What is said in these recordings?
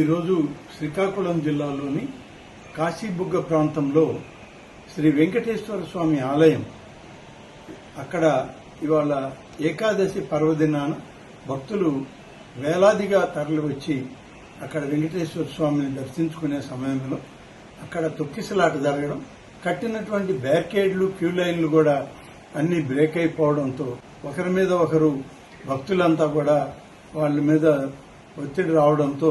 ఈరోజు శ్రీకాకుళం జిల్లాలోని కాశీబుగ్గ ప్రాంతంలో శ్రీ వెంకటేశ్వర స్వామి ఆలయం. అక్కడ ఇవాళ ఏకాదశి పర్వదినాన భక్తులు వేలాదిగా తరలివచ్చి అక్కడ వెంకటేశ్వర స్వామిని దర్శించుకునే సమయంలో అక్కడ తొక్కిసలాట జరగడం కట్టినటువంటి బ్యారికేడ్లు క్యూ లైన్లు కూడా అన్ని బ్రేక్ అయిపోవడంతో ఒకరి మీద ఒకరు భక్తులంతా కూడా వాళ్ళ మీద ఒత్తిడి రావడంతో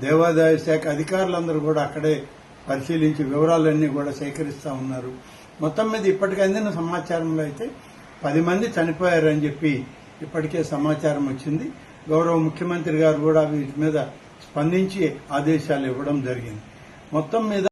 దేవాదాయ శాఖ అధికారులందరూ కూడా అక్కడే పరిశీలించి వివరాలన్నీ కూడా సేకరిస్తూ ఉన్నారు. మొత్తం మీద ఇప్పటికి అందిన సమాచారంలో అయితే పది మంది చనిపోయారని చెప్పి ఇప్పటికే సమాచారం వచ్చింది. గౌరవ ముఖ్యమంత్రి గారు కూడా వీటి మీద స్పందించి ఆదేశాలు ఇవ్వడం జరిగింది. మొత్తం మీద